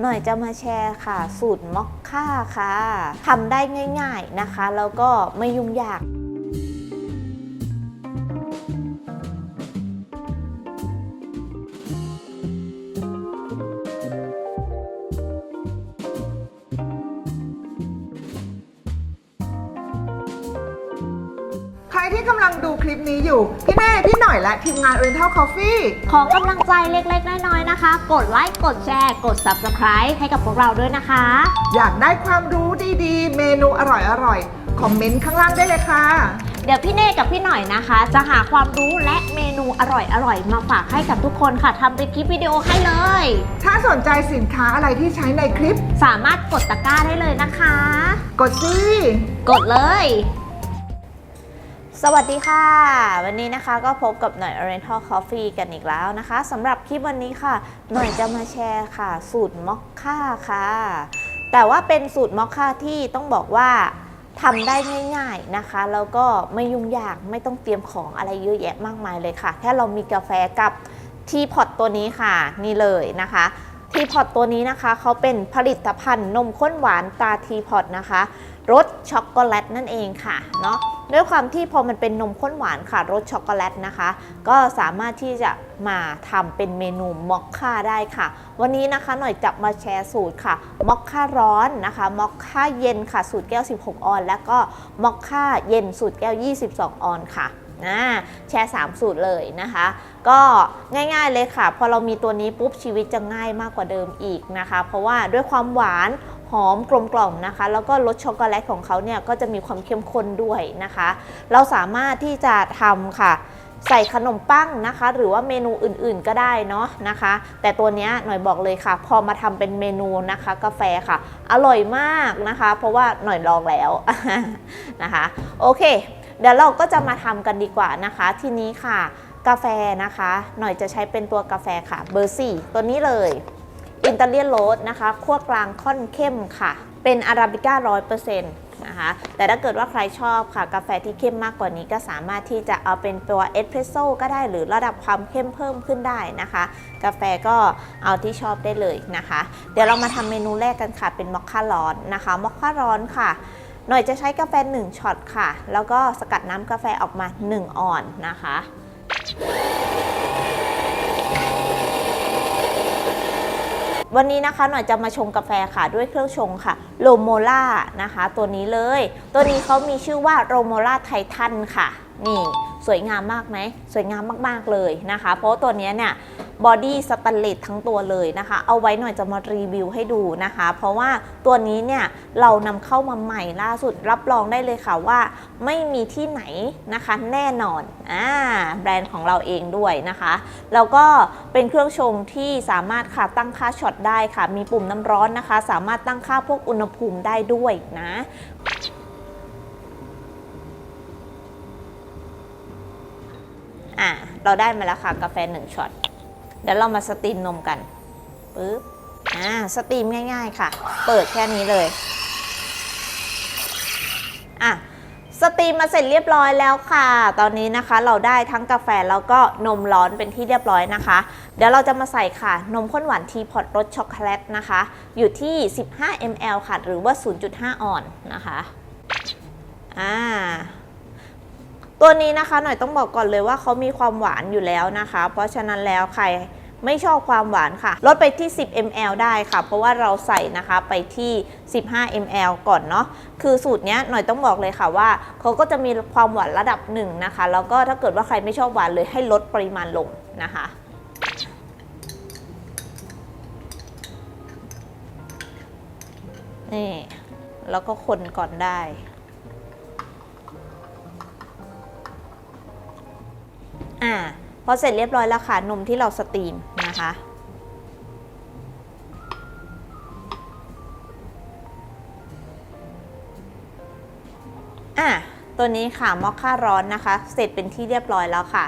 หน่อยจะมาแชร์ค่ะ สูตรม็อกค่าค่ะทำได้ง่าย ๆนะคะ แล้วก็ไม่ยุ่งยาก ลังดูคลิปนี้อยู่ พี่เน่พี่หน่อยและทีมงาน Oriental Coffee ขอกำลังใจเล็กๆ น้อยๆ นะคะ กดไลค์ กดแชร์ กด Subscribe ให้กับพวกเราด้วยนะคะ อยากได้ความรู้ดีๆ เมนูอร่อยๆ คอมเมนต์ข้างล่างได้เลยค่ะ เดี๋ยวพี่เน่กับพี่หน่อยนะคะ จะหาความรู้และเมนูอร่อยๆ มาฝากให้กับทุกคนค่ะทำเป็นคลิปวิดีโอให้เลย ถ้าสนใจสินค้าอะไรที่ใช้ในคลิป สามารถกดตะกร้าได้เลยนะคะ กดสิกดเลย สวัสดีค่ะ วันนี้นะคะก็พบกับหน่อย Oriental Coffee กันอีกแล้วนะคะสำหรับคลิปวันนี้ค่ะ หน่อยจะมาแชร์ค่ะ สูตรมอคค่าค่ะ แต่ว่าเป็นสูตรมอคค่าที่ต้องบอกว่าทำได้ง่ายๆนะคะ แล้วก็ไม่ยุ่งยากไม่ต้องเตรียมของอะไรเยอะแยะมากมายเลยค่ะ แค่เรามีกาแฟกับทีพอตตัวนี้ค่ะ นี่เลยนะคะทีพอตตัวนี้นะคะเขาเป็นผลิตภัณฑ์นมข้นหวานตาทีพอตนะคะรสช็อกโกแลตนั่นเองค่ะเนาะ ด้วยความที่พอมันเป็นนมข้นหวานค่ะรสช็อกโกแลตนะคะ ก็สามารถที่จะมาทำเป็นเมนูมอคค่าได้ค่ะ วันนี้นะคะหน่อยจะมาแชร์สูตรค่ะมอคค่าร้อนนะคะมอคค่าเย็นค่ะสูตรแก้ว 16 ออน แล้วก็มอคค่าเย็นสูตรแก้ว 22 ออนค่ะนะแชร์ 3 สูตรเลยนะคะ ก็ง่ายๆเลยค่ะ พอเรามีตัวนี้ปุ๊บชีวิตจะง่ายมากกว่าเดิมอีกนะคะ เพราะว่าด้วยความหวาน หอมกลมกล่อมนะคะ แล้วก็รสช็อกโกแลตของเขาเนี่ยก็จะมีความเข้มข้นด้วยนะคะ เราสามารถที่จะทำค่ะ ใส่ขนมปังนะคะ หรือว่าเมนูอื่นๆก็ได้เนาะนะคะ แต่ตัวนี้หน่อยบอกเลยค่ะ พอมาทำเป็นเมนูนะคะ กาแฟค่ะ อร่อยมากนะคะ เพราะว่าหน่อยลองแล้วนะคะ โอเค เดี๋ยวเราก็จะมาทำกันดีกว่านะคะ ทีนี้ค่ะกาแฟนะคะ หน่อยจะใช้เป็นตัวกาแฟค่ะ เบอร์สี่ตัวนี้เลย อินเตอร์เลียนโรสนะคะคั่วกลางค่อนเข้มค่ะ เป็นอาราบิก้าร้อยเปอร์เซ็นต์นะคะแต่ถ้าเกิดว่าใครชอบค่ะ กาแฟที่เข้มมากกว่านี้ก็สามารถที่จะเอาเป็นตัวเอสเพรสโซ่ก็ได้หรือระดับความเข้มเพิ่มขึ้นได้นะคะ กาแฟก็เอาที่ชอบได้เลยนะคะ เดี๋ยวเรามาทำเมนูแรกกันค่ะ เป็นมอคค่าร้อนนะคะมอคค่าร้อนค่ะหน่อยจะใช้กาแฟ 1ช็อตค่ะ แล้วก็สกัดน้ำกาแฟออกมา 1 ออนนะคะ วันนี้นะคะหน่อยจะมาชงกาแฟค่ะด้วยเครื่องชงค่ะโรโมล่านะคะ ตัวนี้เลย ตัวนี้เขามีชื่อว่าโรโมล่าไททันค่ะ นี่สวยงามมากไหมสวยงามมากๆเลยนะคะ เพราะตัวเนี้ยเนี่ย บอดี้สแตนเลสทั้งตัวเลยนะคะ เอาไว้หน่อยจะมารีวิวให้ดูนะคะ เพราะว่าตัวนี้เนี่ยเรานำเข้ามาใหม่ล่าสุดรับรองได้เลยค่ะว่า ไม่มีที่ไหนนะคะแน่นอนอ่าแบรนด์ของเราเองด้วยนะคะ แล้วก็เป็นเครื่องชงที่สามารถค่ะตั้งค่าช็อตได้ค่ะ มีปุ่มน้ำร้อนนะคะ สามารถตั้งค่าพวกอุณหภูมิได้ด้วยนะอะเราได้มาแล้วค่ะกาแฟหนึ่งช็อต เดี๋ยวเรามาสตรีมนมกันปึ๊บอ่าสตรีมง่ายๆค่ะ เปิดแค่นี้เลยอะสตรีมมาเสร็จเรียบร้อยแล้วค่ะ ตอนนี้นะคะเราได้ทั้งกาแฟแล้วก็นมร้อนเป็นที่เรียบร้อยนะคะ เดี๋ยวเราจะมาใส่ค่ะ นมข้นหวานทีพอตรสช็อกโกแลตนะคะ อยู่ที่ 15 ml ค่ะ หรือว่า 0.5 ออนนะคะอ่าตัวนี้นะคะหน่อยต้องบอกก่อนเลยว่าเขามีความหวานอยู่แล้วนะคะ เพราะฉะนั้นแล้วใคร ไม่ชอบความหวานค่ะ ลดไปที่ 10 ml ได้ค่ะ เพราะว่าเราใส่นะคะไปที่ 15 ml ก่อนเนาะคือสูตรเนี้ยหน่อยต้องบอกเลยค่ะว่าเขาก็จะมีความหวานระดับหนึ่งนะคะ แล้วก็ถ้าเกิดว่าใครไม่ชอบหวานเลยให้ลดปริมาณลงนะคะนี่แล้วก็คนก่อนได้ อ่า พอเสร็จเรียบร้อยแล้วค่ะนมที่เราสตรีมนะคะอะตัวนี้ค่ะมอคค่าร้อนนะคะ เสร็จเป็นที่เรียบร้อยแล้วค่ะ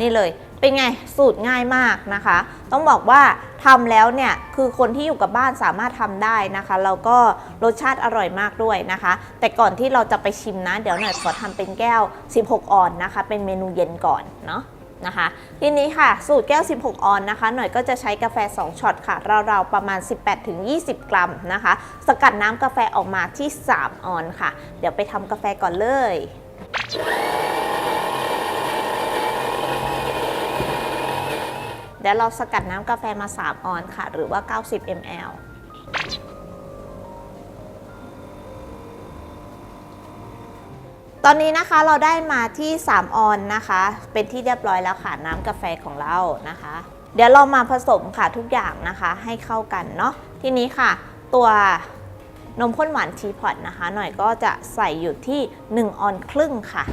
นี่เลยเป็นไงสูตรง่ายมากนะคะ ต้องบอกว่าทำแล้วเนี่ยคือคนที่อยู่กับบ้านสามารถทำได้นะคะแล้วก็รสชาติอร่อยมากด้วยนะคะ แต่ก่อนที่เราจะไปชิมนะ เดี๋ยวหน่อยขอทำเป็นแก้ว 16 ออนนะคะ เป็นเมนูเย็นก่อนเนาะ นะคะ ทีนี้ค่ะ สูตรแก้ว 16 ออนนะคะ หน่อยก็จะใช้กาแฟ 2 ช็อตค่ะ ราวๆ ประมาณ 18-20 กรัมนะคะ สกัดน้ำกาแฟออกมาที่ 3 ออนค่ะ เดี๋ยวไปทำกาแฟก่อนเลยเดี๋ยวเราสกัดน้ำกาแฟมา 3 ออนค่ะ หรือว่า 90 ml ตอนนี้นะคะเราได้มาที่ 3 ออนนะคะ เป็นที่เรียบร้อยแล้วค่ะน้ำกาแฟของเรานะคะ เดี๋ยวเรามาผสมค่ะทุกอย่างนะคะให้เข้ากันเนาะทีนี้ค่ะ ตัวนมข้นหวานทีพอตนะคะ หน่อยก็จะใส่อยู่ที่ 1 ออนครึ่งค่ะ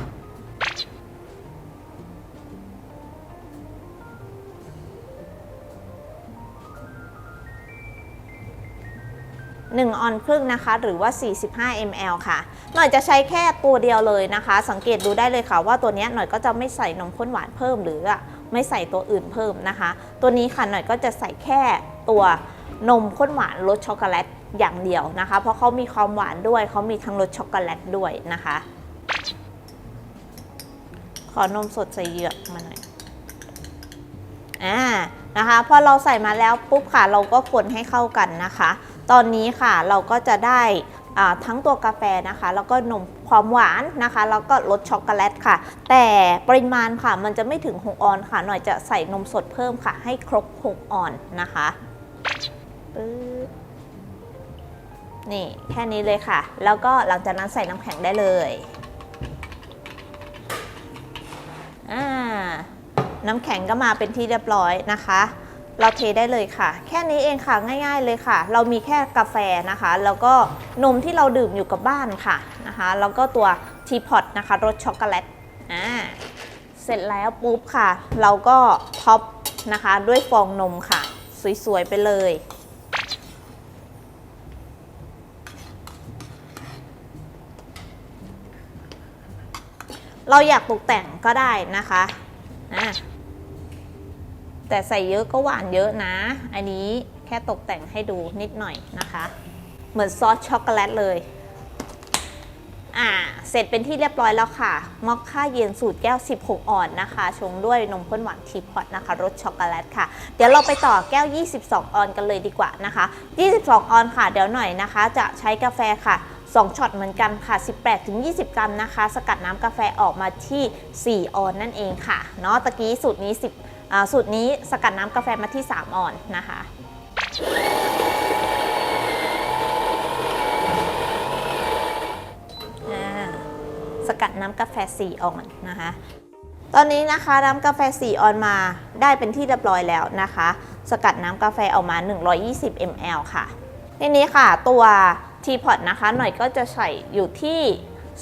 1 ออนครึ่งนะคะ หรือว่า 45 ml ค่ะ หน่อยจะใช้แค่ตัวเดียวเลยนะคะ สังเกตดูได้เลยค่ะ ว่าตัวนี้หน่อยก็จะไม่ใส่นมข้นหวานเพิ่ม หรือไม่ใส่ตัวอื่นเพิ่มนะคะ ตัวนี้ค่ะหน่อยก็จะใส่แค่ตัวนมข้นหวานรสช็อกโกแลตอย่างเดียวนะคะ เพราะเขามีความหวานด้วยเขามีทั้งรสช็อกโกแลตด้วยนะคะ ขอนมสดใส่เยือกมาหน่อยอ่านะคะพอเราใส่มาแล้วปุ๊บค่ะเราก็คนให้เข้ากันนะคะ ตอนนี้ค่ะเราก็จะได้ทั้งตัวกาแฟนะคะ แล้วก็นมความหวานนะคะ แล้วก็รสช็อกโกแลตค่ะ แต่ปริมาณค่ะมันจะไม่ถึง 6 ออนค่ะ หน่อยจะใส่นมสดเพิ่มค่ะ ให้ครบ 6 ออนนะคะนี่แค่นี้เลยค่ะ แล้วก็หลังจากนั้นใส่น้ำแข็งได้เลยน้ำแข็งก็มาเป็นที่เรียบร้อยนะคะ เราเทได้เลยค่ะ แค่นี้เองค่ะง่าย ๆเลยค่ะ เรามีแค่กาแฟนะคะ แล้วก็นมที่เราดื่มอยู่กับบ้านค่ะนะคะแล้วก็ตัวทีพอตนะคะรสช็อกโกแลตอ่าเสร็จแล้วปุ๊บค่ะ เราก็ท็อปนะคะด้วยฟองนมค่ะ สวย ๆ ไปเลย เราอยากตกแต่งก็ได้นะคะอะ แต่ใส่เยอะก็หวานเยอะนะ อันนี้แค่ตกแต่งให้ดูนิดหน่อยนะคะ เหมือนซอสช็อกโกแลตเลย อ่า เสร็จเป็นที่เรียบร้อยแล้วค่ะ มอคค่าเย็นสูตรแก้ว 16อ่อนนะคะ ชงด้วยนมข้นหวานทีพอตนะคะ รสช็อกโกแลตค่ะ เดี๋ยวเราไปต่อแก้ว 22 ออนกันเลยดีกว่านะคะ 22 ออนค่ะ เดี๋ยวหน่อยนะคะ จะใช้กาแฟค่ะ2ช็อตเหมือนกันค่ะ 18-20 กรัมนะคะ สกัดน้ำกาแฟออกมาที่ 4 ออนนั่นเองค่ะ เนาะ ตะกี้สูตรนี้ 10 สูตรนี้สกัดน้ำกาแฟมาที่ 3ออนนะคะสกัดน้ำกาแฟ4ออนนะคะ ตอนนี้นะคะน้ำกาแฟ4ออนมาได้เป็นที่เรียบร้อยแล้วนะคะ สกัดน้ำกาแฟออกมา 120 ml ค่ะทีนี้ค่ะตัวทีพอตนะคะ หน่อยก็จะใส่อยู่ที่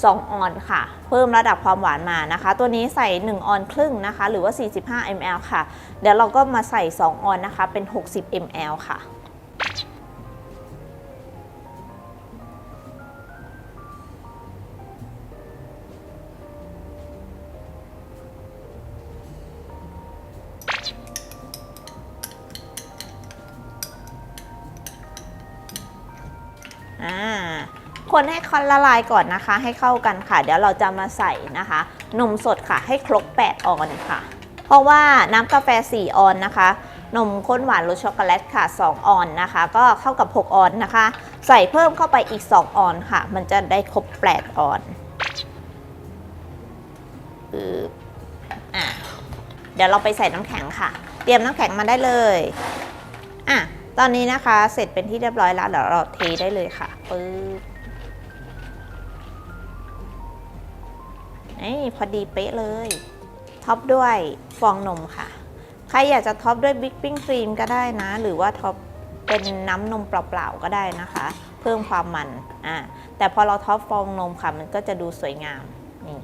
2 ออนค่ะ เพิ่มระดับความหวานมานะคะ ตัวนี้ใส่ 1 ออนครึ่งนะคะ หรือว่า 45 ml ค่ะ เดี๋ยวเราก็มาใส่ 2 ออนนะคะ เป็น 60 ml ค่ะ คนให้คนละลายก่อนนะคะ ให้เข้ากันค่ะ เดี๋ยวเราจะมาใส่นะคะ นมสดค่ะ ให้ครบ 8 ออนค่ะ เพราะว่าน้ำกาแฟ 4 ออนนะคะ นมข้นหวานรสช็อกโกแลตค่ะ 2 ออนนะคะ ก็เข้ากับ 6 ออนนะคะ ใส่เพิ่มเข้าไปอีก 2 ออนค่ะ มันจะได้ครบ 8 ออนอะเดี๋ยวเราไปใส่น้ำแข็งค่ะ เตรียมน้ำแข็งมาได้เลยอะตอนนี้นะคะเสร็จเป็นที่เรียบร้อยแล้วเดี๋ยวเราเทได้เลยค่ะปึ๊บ นี่พอดีเป๊ะเลย ท็อปด้วยฟองนมค่ะ ใครอยากจะท็อปด้วยบิ๊กปิ้งครีมก็ได้นะ หรือว่าท็อปเป็นน้ำนมเปล่าๆก็ได้นะคะ เพิ่มความมัน อ่า แต่พอเราท็อปฟองนมค่ะ มันก็จะดูสวยงาม นี่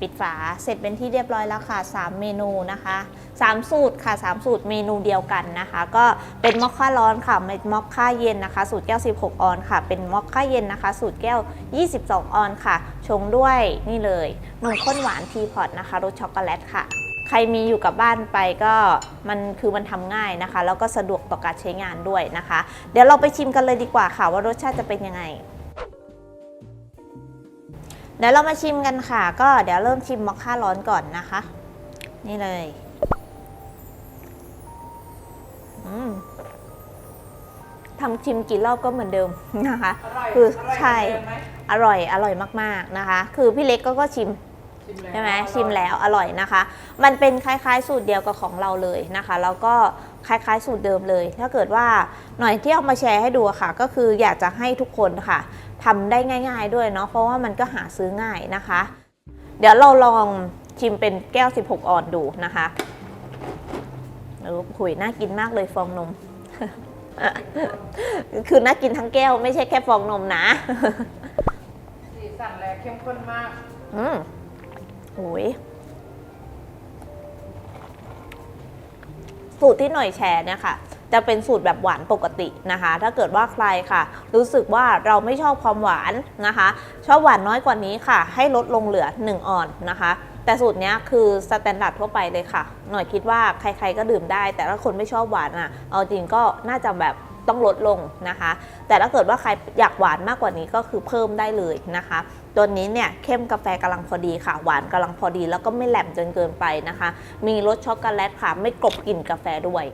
ปิดฝาเสร็จเป็นที่เรียบร้อยแล้วค่ะ 3 เมนูนะคะ 3 สูตรค่ะ 3 สูตรเมนูเดียวกันนะคะ ก็เป็นมอคค่าร้อนค่ะเป็นมอคค่าเย็นนะคะ สูตรแก้ว 16 ออนค่ะ เป็นมอคค่าเย็นนะคะ สูตรแก้ว 22 ออนค่ะ ชงด้วยนี่เลยนมข้นหวานทีพอตนะคะรสช็อกโกแลตค่ะ ใครมีอยู่กับบ้านไปก็มันคือมันทำง่ายนะคะ แล้วก็สะดวกต่อการใช้งานด้วยนะคะ เดี๋ยวเราไปชิมกันเลยดีกว่าค่ะว่ารสชาติจะเป็นยังไง เดี๋ยวเรามาชิมกันค่ะ ก็เดี๋ยวเริ่มชิมมอคค่าร้อนก่อนนะคะ นี่เลยอืมทำชิมกี่รอบก็เหมือนเดิมนะคะ คือใช่ อร่อย อร่อยมากๆนะคะ คือพี่เล็กก็ก็ชิมใช่ไหมชิมแล้วอร่อยนะคะ มันเป็นคล้ายๆ สูตรเดียวกับของเราเลยนะคะ แล้วก็ คล้ายๆ สูตรเดิมเลย ถ้าเกิดว่าหน่อยที่เอามาแชร์ให้ดูอะค่ะ ก็คืออยากจะให้ทุกคนค่ะทำได้ง่าย ๆด้วยเนาะเพราะว่ามันก็หาซื้อง่ายนะคะ เดี๋ยวเราลองชิมเป็นแก้ว 16 ออนดูนะคะเออหุยน่ากินมากเลยฟองนม คือน่ากินทั้งแก้วไม่ใช่แค่ฟองนมนะสีสันแลเข้มข้นมาก อืมโอ้ย สูตรที่หน่อยแชร์เนี่ยค่ะจะเป็นสูตรแบบหวานปกตินะคะ ถ้าเกิดว่าใครค่ะ รู้สึกว่าเราไม่ชอบความหวานนะคะ ชอบหวานน้อยกว่านี้ค่ะ ให้ลดลงเหลือ 1 ออนนะคะ แต่สูตรเนี้ยคือสแตนดาร์ดทั่วไปเลยค่ะ หน่อยคิดว่าใครๆก็ดื่มได้ แต่ถ้าคนไม่ชอบหวานอะ เอาจริงก็น่าจะแบบ ต้องลดลงนะคะ แต่ถ้าเกิดว่าใครอยากหวานมากกว่านี้ก็คือเพิ่มได้เลยนะคะ ตัวนี้เนี่ยเข้มกาแฟกำลังพอดีค่ะ หวานกำลังพอดี แล้วก็ไม่แหลมจนเกินไปนะคะ มีรสช็อกโกแลตค่ะ ไม่กลบกลิ่นกาแฟด้วย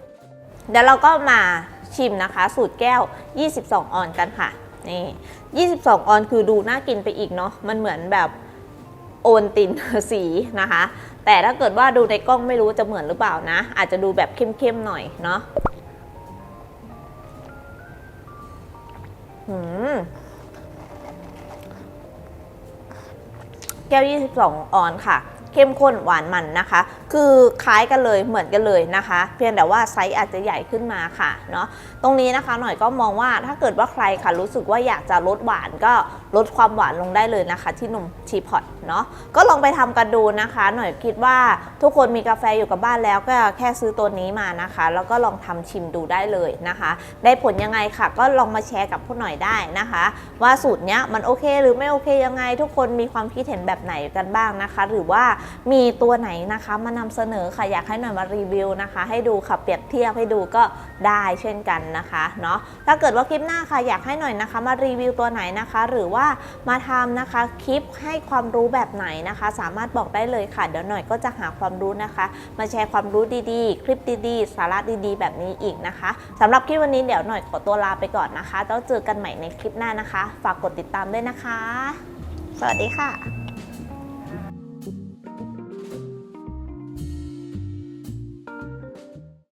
เดี๋ยวเราก็มาชิมนะคะ สูตรแก้ว 22 ออนกันค่ะนี่22 ออนคือดูน่ากินไปอีกเนาะมันเหมือนแบบโอนตินสีนะคะ แต่ถ้าเกิดว่าดูในกล้องไม่รู้จะเหมือนหรือเปล่านะ อาจจะดูแบบเข้มๆหน่อยเนาะ หืมแก้ว 22 ออนค่ะ เข้มข้นหวานมันนะคะ คือคล้ายกันเลยเหมือนกันเลยนะคะ เพียงแต่ว่าไซส์อาจจะใหญ่ขึ้นมาค่ะเนาะตรงนี้นะคะหน่อยก็มองว่าถ้าเกิดว่าใครค่ะรู้สึกว่าอยากจะลดหวานก็ลดความหวานลงได้เลยนะคะ ที่นมชีพอตเนาะก็ลองไปทำกันดูนะคะ หน่อยคิดว่าทุกคนมีกาแฟอยู่กับบ้านแล้วก็แค่ซื้อตัวนี้มานะคะ แล้วก็ลองทำชิมดูได้เลยนะคะ ได้ผลยังไงค่ะ ก็ลองมาแชร์กับผู้หน่อยได้นะคะ ว่าสูตรเนี้ยมันโอเคหรือไม่โอเคยังไง ทุกคนมีความคิดเห็นแบบไหนกันบ้างนะคะ หรือว่ามีตัวไหนนะคะมานำเสนอค่ะอยากให้หน่อยมารีวิวนะคะ ให้ดูค่ะเปรียบเทียบให้ดูก็ได้เช่นกันนะคะเนาะถ้าเกิดว่าคลิปหน้าค่ะอยากให้หน่อยนะคะ มารีวิวตัวไหนนะคะ หรือว่ามาทำนะคะคลิปให้ความรู้แบบไหนนะคะ สามารถบอกได้เลยค่ะ เดี๋ยวหน่อยก็จะหาความรู้นะคะ มาแชร์ความรู้ดีๆ คลิปดีๆ สาระดีๆ แบบนี้อีกนะคะสำหรับคลิปวันนี้เดี๋ยวหน่อยขอตัวลาไปก่อนนะคะแล้วเจอกันใหม่ในคลิปหน้านะคะ ฝากกดติดตามด้วยนะคะ สวัสดีค่ะ